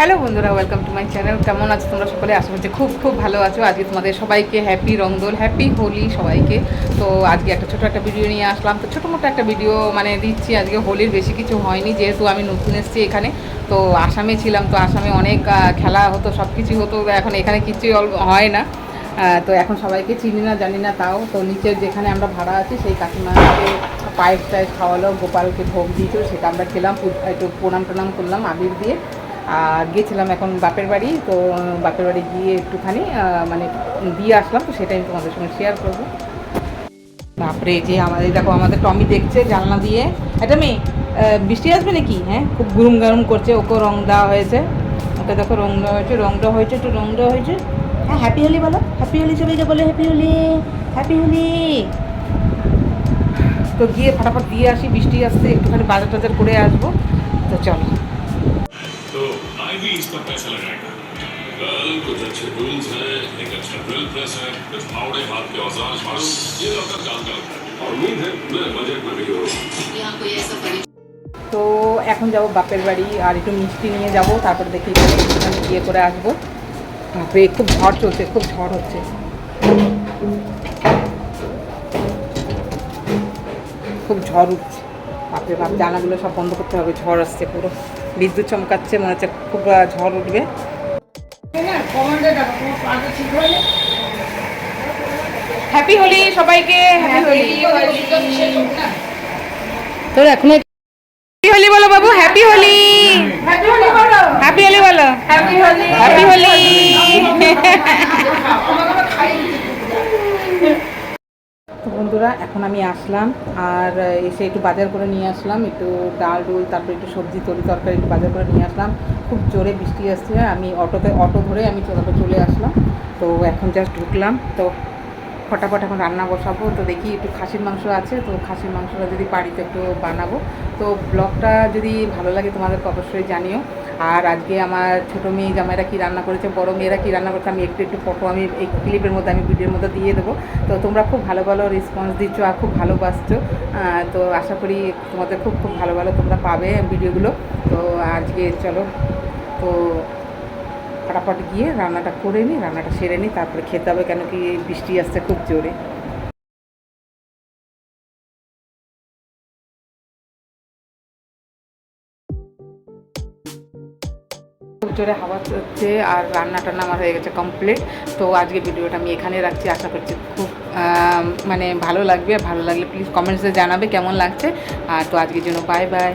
Hello বন্ধুরা welcome to my channel কেমন আছো তোমরা সকলে? আশা করছি খুব খুব ভালো আছো। আজকে তোমাদের সবাইকে হ্যাপি রংদোল হ্যাপি হোলি সবাইকে। তো আজকে একটা ছোটো একটা ভিডিও নিয়ে আসলাম। তো ছোটো মোটো একটা ভিডিও মানে দিচ্ছি। আজকে হোলির বেশি কিছু হয়নি, যেহেতু আমি নতুন এসেছি এখানে। তো আসামে ছিলাম, তো আসামে অনেক খেলা হতো সব কিছু হতো। এখন এখানে কিছুই হয় না। তো এখন সবাইকে চিনি না, জানি না তাও। তো নিচের যেখানে আমরা ভাড়া আছি, সেই কাকিমাকে পায়েস টায়েস খাওয়ালো, গোপালকে ভোগ দিয়েছিল, সেটা আমরা খেলাম একটু প্রণাম টনাম করলাম, আবির দিয়ে। আর গিয়েছিলাম এখন বাপের বাড়ি, তো বাপের বাড়ি গিয়ে একটুখানি মানে দিয়ে আসলাম, তো সেটাই তোমাদের সঙ্গে শেয়ার করব। বাপরে, যে আমাদের, দেখো, আমাদের টমি দেখছে জানলা দিয়ে। একটা মেয়ে বৃষ্টি আসবে নাকি? হ্যাঁ খুব গুরুম গারুম করছে, ওকে রং দেওয়া হয়েছে। ওকে দেখো, রং দেওয়া হয়েছে, রং দেওয়া হয়েছে, একটু রং দেওয়া হয়েছে। হ্যাঁ হ্যাপি হোলি বলো হ্যাপি হোলি সবাইকে বলো হ্যাপি হোলি হ্যাপি হোলি তো গিয়ে ফটাফট দিয়ে আসি, বৃষ্টি আসছে, একটুখানি বাজার টাজার করে আসব। তো চলো। तो आई भी इसका पैसा लगाएगा कल कुछ अच्छे रूल्स हैं एक अच्छा ड्रिल प्रेस है कुछ फावड़े हाथ के औजार झाड़ू ये लौकर काम का लगता है और उम्मीद है मैं बजट में भी हो यहाँ कोई ऐसा परि তো এখন যাব বাপের বাড়ি আর একটু মিষ্টি নিয়ে যাব তারপর দেখি এখানে একটুখানি ইয়ে করে আসবো বাপরে খুব ঝড় চলছে খুব ঝড় হচ্ছে খুব ঝড় উঠছে বাপরে বাপ জানাগুলো সব বন্ধ করতে হবে ঝড় আসছে পুরো বিদ্যুৎ চমকাচ্ছে মনে হচ্ছে খুব ঝড় উঠবে। হ্যাপি হোলি সবাইকে হ্যাপি তোর এখন হ্যাপি হোলি বলো বাবু হ্যাপি হোলি হ্যাপি হোলি বলো। হ্যাপি হোলি বলো। হ্যাপি হোলি হ্যাপি হোলি তো বন্ধুরা, এখন আমি আসলাম আর এসে একটু বাজার করে নিয়ে আসলাম, একটু ডাল ডুল, তারপরে একটু সবজি, তরি তরকারি একটু বাজার করে নিয়ে আসলাম। খুব জোরে বৃষ্টি আসছে আমি অটোতে, অটো ধরে আমি তারপরে চলে আসলাম। তো এখন জাস্ট ঢুকলাম, তো ফটাফট এখন রান্না বসাবো। তো দেখি একটু খাসির মাংস আছে, তো খাসির মাংসটা যদি বাড়িতে একটু বানাবো। তো ব্লগটা যদি ভালো লাগে তোমাদেরকে অবশ্যই জানিও। আর আজকে আমার ছোটো মেয়ে জামাইরা কী রান্না করেছে, বড় মেয়েরা কী রান্না করেছে, আমি একটু একটু ফটো আমি এই ক্লিপের মধ্যে, আমি ভিডিওর মধ্যে দিয়ে দেবো। তো তোমরা খুব ভালো ভালো রেসপন্স দিচ্ছ আর খুব ভালোবাসছো। তো আশা করি তোমাদের খুব খুব ভালো ভালো তোমরা পাবে ভিডিওগুলো তো আজকে চলো, তো ফটাফট গিয়ে রান্নাটা করে নিই রান্নাটা সেরে নিই তারপরে খেতে হবে কেন কি বৃষ্টি আসছে খুব জোরে। জোরে হাওয়া হচ্ছে আর রান্না টান্না আমার হয়ে গেছে কমপ্লিট তো আজকে ভিডিওটা আমি এখানে রাখছি। আশা করছি খুব মানে ভালো লাগবে। ভালো লাগলে প্লিজ কমেন্টসে জানাবে কেমন লাগছে। আর তো আজকের জন্য বাই বাই